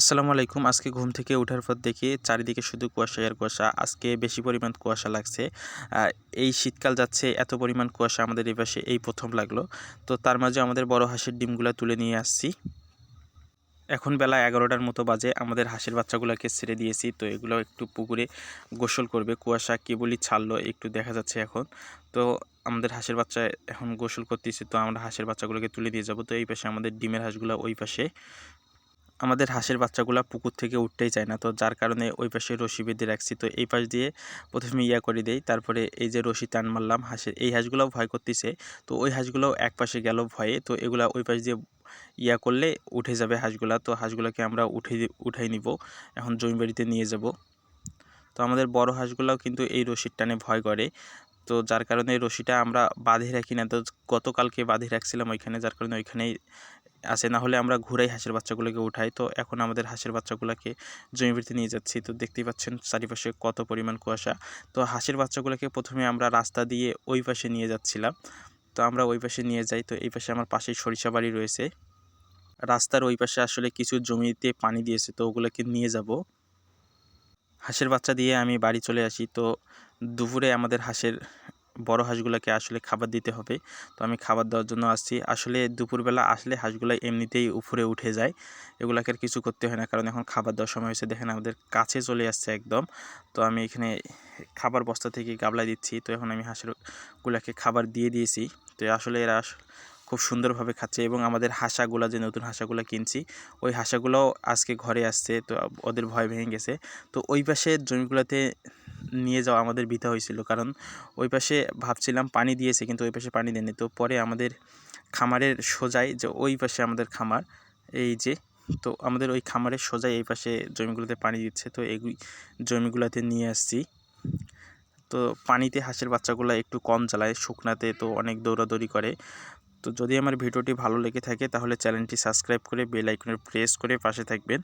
আসসালামু আলাইকুম। আজকে ঘুম থেকে ওঠার পর দেখি চারিদিকে শুধু কুয়াশা আর কুয়াশা। আজকে বেশি পরিমাণ কুয়াশা লাগছে। এই শীতকাল যাচ্ছে, এত পরিমাণ কুয়াশা আমাদের এই পাশে এই প্রথম লাগল। তো তার মাঝে আমাদের বড় হাঁসের ডিমগুলো তুলে নিয়ে আসছি। এখন বেলা এগারোটার মতো বাজে। আমাদের হাঁসের বাচ্চাগুলোকে ছেড়ে দিয়েছি। তো এগুলো একটু পুকুরে গোসল করবে। কুয়াশা কেবলই ছাড়লো, একটু দেখা যাচ্ছে এখন। তো আমাদের হাঁসের বাচ্চা এখন গোসল করতেছি। তো আমরা হাঁসের বাচ্চাগুলোকে তুলে দিয়ে যাব। তো এই পাশে আমাদের ডিমের হাঁসগুলো ওই পাশে। আমাদের হাঁসের বাচ্চাগুলো পুকুর থেকে উঠতেই চায় না। তো যার কারণে ওই পাশে রশি বেঁধে রাখছি। তো এই পাশ দিয়ে প্রথমে ইয়া করে দেই, তারপরে এই যে রশি টান মারলাম হাঁসের, এই হাঁসগুলোও ভয় করতেছে। তো ওই হাঁসগুলোও এক পাশে গেল ভয়ে। তো এগুলা ওই পাশ দিয়ে ইয়া করলে উঠে যাবে হাঁসগুলা। তো হাঁসগুলোকে আমরা উঠে উঠাই নিব। এখন জমি বাড়িতে নিয়ে যাব। তো আমাদের বড় হাঁসগুলোও কিন্তু এই রশির টানে ভয় করে। তো যার কারণে রশিটা আমরা বাঁধে রাখি না। তো গতকালকে বাঁধে রাখছিলাম ওইখানে, যার কারণে ওইখানেই আছে, না হলে আমরা ঘুরাই হাঁসের বাচ্চাগুলোকে উঠাই। তো এখন আমাদের হাঁসের বাচ্চাগুলোকে জমি বাড়িতে নিয়ে যাচ্ছি। তো দেখতেই পাচ্ছেন চারিপাশে কত পরিমাণ কুয়াশা। তো হাঁসের বাচ্চাগুলোকে প্রথমে আমরা রাস্তা দিয়ে ওই পাশে নিয়ে যাচ্ছিলাম। তো আমরা ওই পাশে নিয়ে যাই। তো এই পাশে আমার পাশেই সরিষা বাড়ি রয়েছে। রাস্তার ওই পাশে আসলে কিছু জমিতে পানি দিয়েছে। তো ওগুলোকে নিয়ে যাব। হাঁসের বাচ্চা দিয়ে আমি বাড়ি চলে আসি। তো দুপুরে আমাদের হাঁসের বড় হাঁসগুলোকে আসলে খাবার দিতে হবে। তো আমি খাবার দেওয়ার জন্য আসছি। আসলে দুপুরবেলা আসলে হাঁসগুলো এমনিতেই উপরে উঠে যায়। এগুলাকে আর কিছু করতে হয় না, কারণ এখন খাবার দেওয়ার সময় হয়েছে। দেখেন আমাদের কাছে চলে আসছে একদম। তো আমি এখানে খাবার বস্তা থেকে গাবলা দিচ্ছি। তো এখন আমি হাঁসেরগুলোকে খাবার দিয়ে দিয়েছি। তো আসলে এরা খুব সুন্দরভাবে খাচ্ছে এবং আমাদের হাঁসাগুলো, যে নতুন হাঁসাগুলো কিনছি, ওই হাঁসাগুলোও আজকে ঘরে আসছে। তো ওদের ভয় ভেঙে গেছে। তো ওই পাশে জমিগুলোতে নিয়ে যাওয়া আমাদের বিতা হয়েছিল। কারণ ওই পাশে ভাবছিলাম পানি দিয়েছে, কিন্তু ওই পাশে পানি দেয়নি। তো পরে আমাদের খামারের সোজাই যে ওই পাশে আমাদের খামার, এই যে, তো আমাদের ওই খামারের সোজাই এই পাশে জমিগুলোতে পানি দিচ্ছে। তো এই জমিগুলোতে নিয়ে আসছি। তো পানিতে হাঁসের বাচ্চাগুলো একটু কম জ্বালায়, শুকনাতে তো অনেক দৌড়াদৌড়ি করে। তো যদি আমার ভিডিওটি ভালো লেগে থাকে, তাহলে চ্যানেলটি সাবস্ক্রাইব করে বেল আইকনের প্রেস করে পাশে থাকবেন।